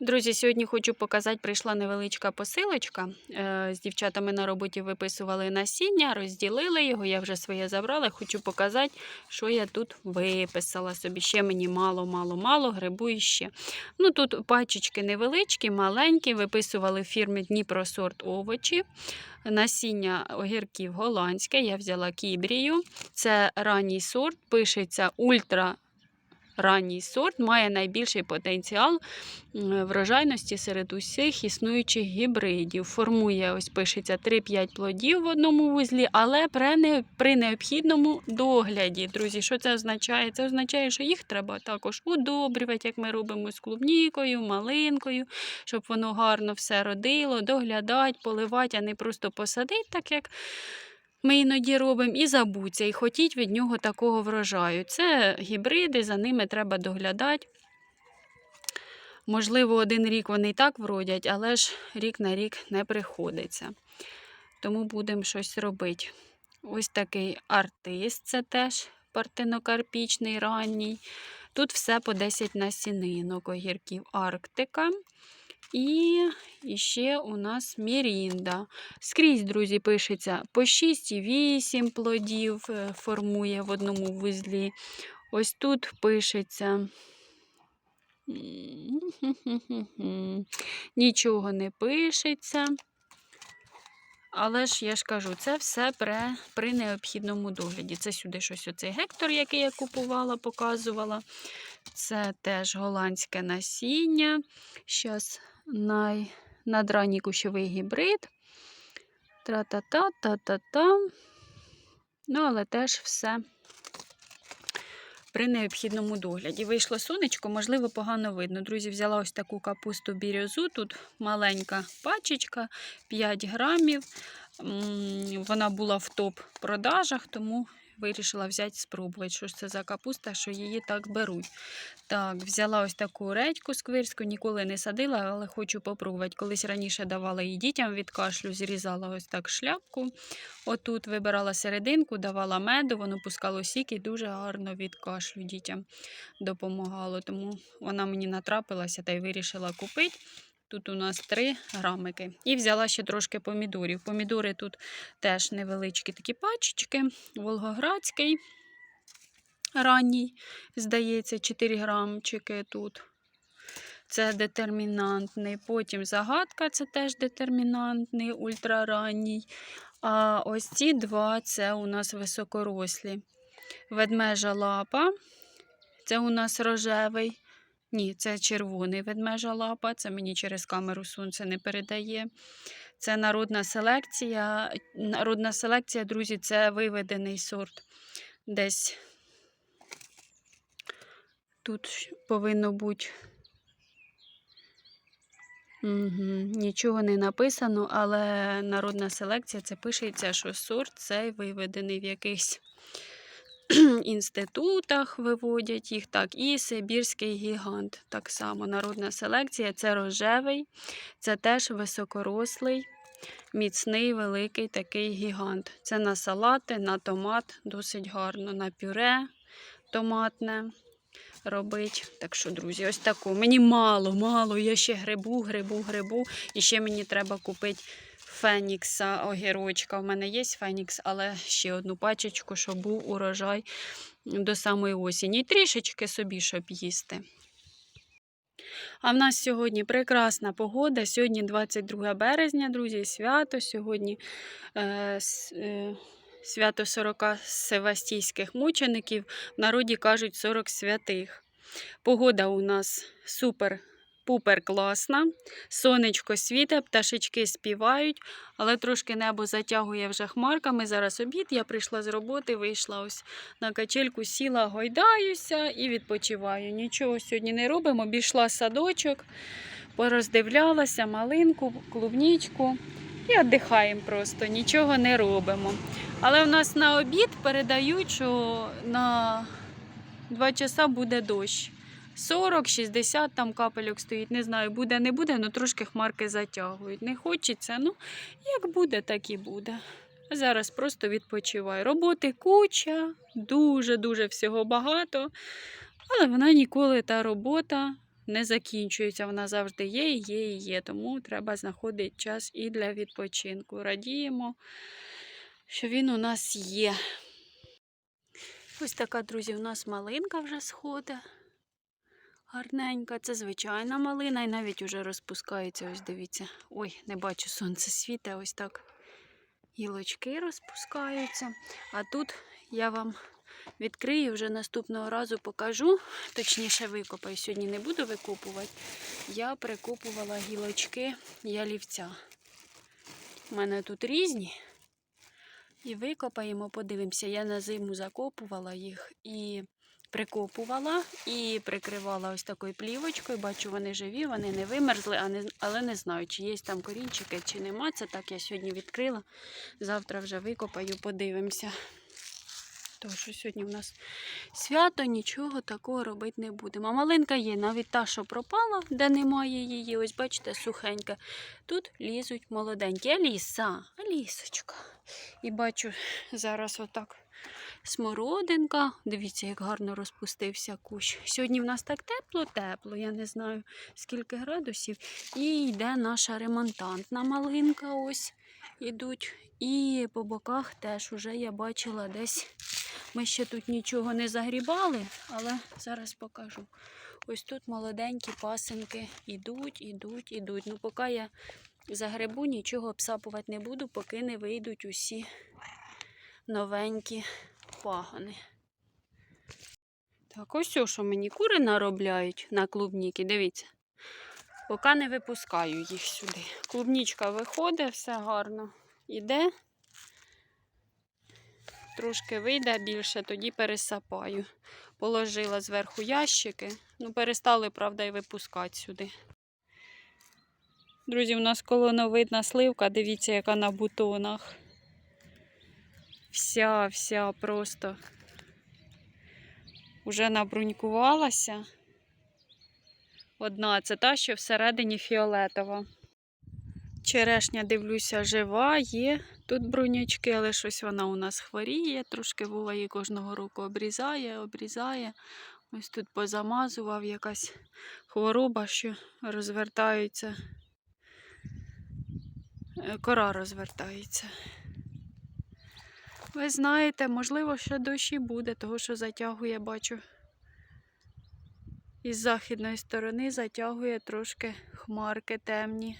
Друзі, сьогодні хочу показати, прийшла невеличка посилочка. Е, З дівчатами на роботі виписували насіння, розділили його, я вже своє забрала. Хочу показати, що я тут виписала собі. Ще мені мало, мало, мало, грибу іще. Ну, тут пачечки невеличкі, маленькі, виписували в фірмі Дніпросорт овочі. Насіння огірків голландське, я взяла кібрію. Це ранній сорт, пишеться ультра. Ранній сорт має найбільший потенціал врожайності серед усіх існуючих гібридів. Формує, ось пишеться 3-5 плодів в одному вузлі, але при, необхідному догляді. Друзі, що це означає? Це означає, що їх треба також удобрювати, як ми робимо з клубнікою, малинкою, щоб воно гарно все родило, доглядати, поливати, а не просто посадити, так як ми іноді робимо і забуться, і хотіть від нього такого врожаю. Це гібриди, за ними треба доглядати. Можливо, один рік вони і так вродять, але ж рік на рік не приходиться. Тому будемо щось робити. Ось такий артист, це теж партенокарпічний ранній. Тут все по 10 насінинок, огірків Арктика. І ще у нас Мірінда. Скрізь, друзі, пишеться по 6,8 плодів е, формує в одному вузлі. Ось тут пишеться. Нічого не пишеться. Але ж я ж кажу, це все при, при необхідному догляді. Це сюди щось оцей гектор, який я купувала, показувала. Це теж голландське насіння. Зараз най... надранній кущовий гібрид. Тра-та-та, та-та-та. Ну, але теж все при необхідному догляді. Вийшло сонечко, можливо, погано видно. Друзі, взяла ось таку капусту бірюзу. Тут маленька пачечка, 5 грамів. Вона була в топ-продажах, тому вирішила взяти спробувати, що ж це за капуста, що її так беруть. Так, взяла ось таку редьку сквирську, ніколи не садила, але хочу попробувати. Колись раніше давала її дітям від кашлю, зрізала ось так шляпку. Отут вибирала серединку, давала меду, воно пускало сік і дуже гарно від кашлю дітям допомагало. Тому вона мені натрапилася та й вирішила купити. Тут у нас 3 грамики. І взяла ще трошки помідорів. Помідори тут теж невеличкі такі пачечки. Волгоградський ранній, здається, 4 грамчики тут. Це детермінантний. Потім загадка це теж детермінантний, ультраранній. А ось ці два це у нас високорослі. Ведмежа лапа. Це у нас рожевий. Ні, це червоний ведмежа лапа. Це мені через камеру сонце не передає. Це народна селекція. Народна селекція, друзі, це виведений сорт. Десь тут повинно бути. Угу. Нічого не написано, але народна селекція це пишеться, що сорт цей виведений в якихось інститутах виводять їх. Так, і Сибірський гігант. Так само народна селекція це рожевий, це теж високорослий, міцний, великий такий гігант. Це на салати, на томат, досить гарно, на пюре томатне робить. Так що, друзі, ось таку. Мені мало, мало. Я ще грибу, грибу, грибу. І ще мені треба купити фенікса, огірочка. У мене є фенікс, але ще одну пачечку, щоб був урожай до самої осені. І трішечки собі, щоб їсти. А в нас сьогодні прекрасна погода. Сьогодні 22 березня, друзі, свято. Сьогодні е, е, свято 40 севастійських мучеників. В народі кажуть 40 святих. Погода у нас супер. Пупер класна, сонечко світе, пташечки співають, але трошки небо затягує вже хмарками. Зараз обід. Я прийшла з роботи, вийшла ось на качельку, сіла, гойдаюся і відпочиваю. Нічого сьогодні не робимо. Обійшла садочок, пороздивлялася малинку, клубнічку і віддихаємо просто, нічого не робимо. Але у нас на обід передають, що на 2 часа буде дощ. 40-60 там капельок стоїть. Не знаю, буде, не буде, але трошки хмарки затягують. Не хочеться. Ну, як буде, так і буде. А Зараз просто відпочиваю. Роботи куча, дуже-дуже всього багато. Але вона ніколи та робота не закінчується. Вона завжди є, є, і є. Тому треба знаходити час і для відпочинку. Радіємо, що він у нас є. Ось така, друзі, у нас малинка вже сходить. Гарненька, це звичайна малина, і навіть уже розпускається. Ось дивіться. Ой, не бачу сонце світе, ось так. Гілочки розпускаються. А тут я вам відкрию вже наступного разу покажу. Точніше, викопаю. Сьогодні не буду викопувати. Я прикопувала гілочки ялівця. У мене тут різні. І викопаємо, подивимося. Я на зиму закопувала їх і прикопувала, і прикривала ось такою плівочкою. Бачу, вони живі, вони не вимерзли, але не знаю, чи є там корінчики, чи нема. Це так я сьогодні відкрила. Завтра вже викопаю, подивимося. Тому що сьогодні в нас свято, нічого такого робити не будемо. А малинка є, навіть та, що пропала, де немає її. Ось бачите, сухенька. Тут лізуть молоденькі. Аліса, Алісочка. І бачу зараз отак смородинка. Дивіться, як гарно розпустився кущ. Сьогодні в нас так тепло-тепло, я не знаю скільки градусів. І йде наша ремонтантна малинка. Ось ідуть. І по боках теж уже я бачила десь. Ми ще тут нічого не загрібали, але зараз покажу. Ось тут молоденькі пасинки ідуть, ідуть, ідуть. Ну, поки я загребу, нічого обсапувати не буду, поки не вийдуть усі новенькі пагони. Так, ось о, що мені кури наробляють на клубніки. Дивіться. Поки не випускаю їх сюди. Клубнічка виходить, все гарно. Іде. Трошки вийде більше, тоді пересапаю. Положила зверху ящики. Ну, перестали, правда, і випускати сюди. Друзі, у нас колоновидна сливка, дивіться, яка на бутонах. Вся, вся просто вже набрунькувалася. Одна, це та, що всередині фіолетова. Черешня, дивлюся, жива, є. Тут брунячки, але щось вона у нас хворіє. Трошки Вова її кожного року обрізає, обрізає. Ось тут позамазував якась хвороба, що розвертаються. Е, Кора розвертається. Ви знаєте, можливо, ще дощі буде, того що затягує, бачу. Із західної сторони затягує трошки хмарки темні.